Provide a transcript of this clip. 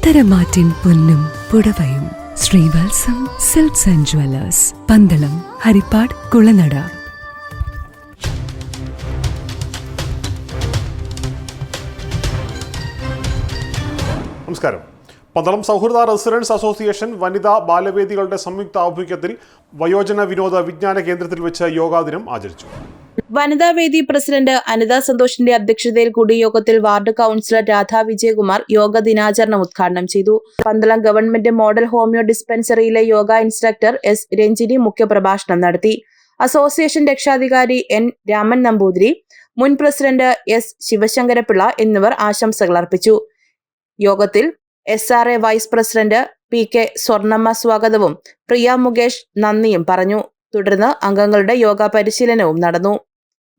പത്തരമാറ്റിൻ പൊന്നും പുടവയും. Srivalsam silks and jewellers Pandalam Harippad Kulanada. നമസ്കാരം. പന്തളം സൗഹൃദ റെസിഡൻസ് അസോസിയേഷൻ വനിതാ ബാലവേദികളുടെ സംയുക്ത ആഭിമുഖ്യത്തിൽ വയോജന വിനോദ വിജ്ഞാന കേന്ദ്രത്തിൽ വെച്ച് യോഗാദിനം ആചരിച്ചു. വനിതാവേദി പ്രസിഡന്റ് അനിത സന്തോഷിന്റെ അധ്യക്ഷതയിൽ കൂടിയ യോഗത്തിൽ വാർഡ് കൌൺസിലർ രാധാ വിജയകുമാർ യോഗ ദിനാചരണം ഉദ്ഘാടനം ചെയ്തു. പന്തളം ഗവൺമെന്റ് മോഡൽ ഹോമിയോ ഡിസ്പെൻസറിയിലെ യോഗ ഇൻസ്ട്രക്ടർ എസ് രഞ്ജിനി മുഖ്യപ്രഭാഷണം നടത്തി. അസോസിയേഷൻ രക്ഷാധികാരി എൻ രാമൻ നമ്പൂതിരി മുൻ പ്രസിഡന്റ് എസ് ശിവശങ്കരപിള്ള എന്നിവർ ആശംസകൾ അർപ്പിച്ചു. യോഗത്തിൽ S R A vice president P K Swarnamma സ്വാഗതവും പ്രിയ മുകേഷ് നന്ദിയും പറഞ്ഞു. തുടർന്ന് അംഗങ്ങളുടെ യോഗ പരിശീലനവും നടന്നു.